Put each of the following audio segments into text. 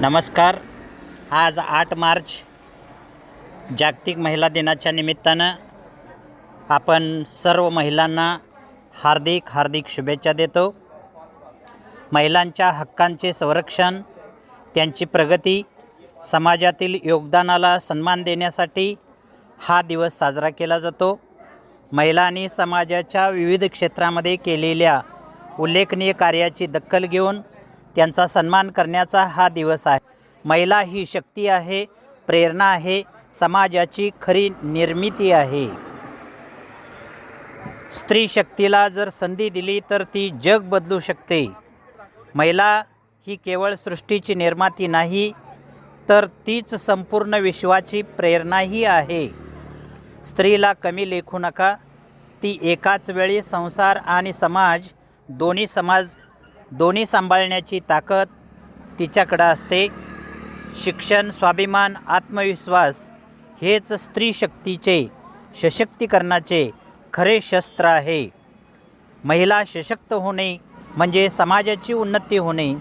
नमस्कार. आज आठ मार्च जागतिक महिला दिनाच्या निमित्तानं आपण सर्व महिलांना हार्दिक हार्दिक शुभेच्छा देतो. महिलांच्या हक्कांचे संरक्षण त्यांची प्रगती समाजातील योगदानाला सन्मान देण्यासाठी हा दिवस साजरा केला जातो. महिलांनी समाजाच्या विविध क्षेत्रामध्ये केलेल्या उल्लेखनीय कार्याची दखल घेऊन त्यांचा सन्मान करण्याचा हा दिवस आहे. महिला ही शक्ती आहे प्रेरणा आहे समाजाची खरी निर्मिती आहे. स्त्री शक्तीला जर संधी दिली तर ती जग बदलू शकते. महिला ही केवळ सृष्टीची निर्माती नाही तर तीच संपूर्ण विश्वाची प्रेरणाही आहे. स्त्रीला कमी लेखू नका ती एकाच वेळी संसार आणि समाज दोन्ही समाज दोन्ही सांभाळण्याची ताकद तिच्याकडं असते. शिक्षण स्वाभिमान आत्मविश्वास हेच स्त्री शक्तीचे सशक्तीकरणाचे खरे शस्त्र आहे. महिला सशक्त होणे म्हणजे समाजाची उन्नती होणे.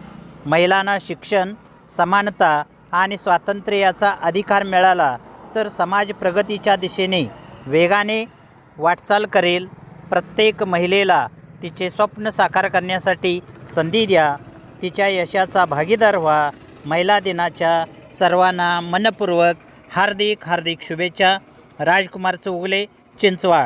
महिलांना शिक्षण समानता आणि स्वातंत्र्याचा अधिकार मिळाला तर समाज प्रगतीच्या दिशेने वेगाने वाटचाल करेल. प्रत्येक महिलेला तिचे स्वप्न साकार करण्यासाठी संधी द्या. तिच्या यशाचा भागीदार व्हा. महिला दिनाच्या सर्वांना मनपूर्वक हार्दिक हार्दिक शुभेच्छा. राजकुमार चौगुले चिंचवाड.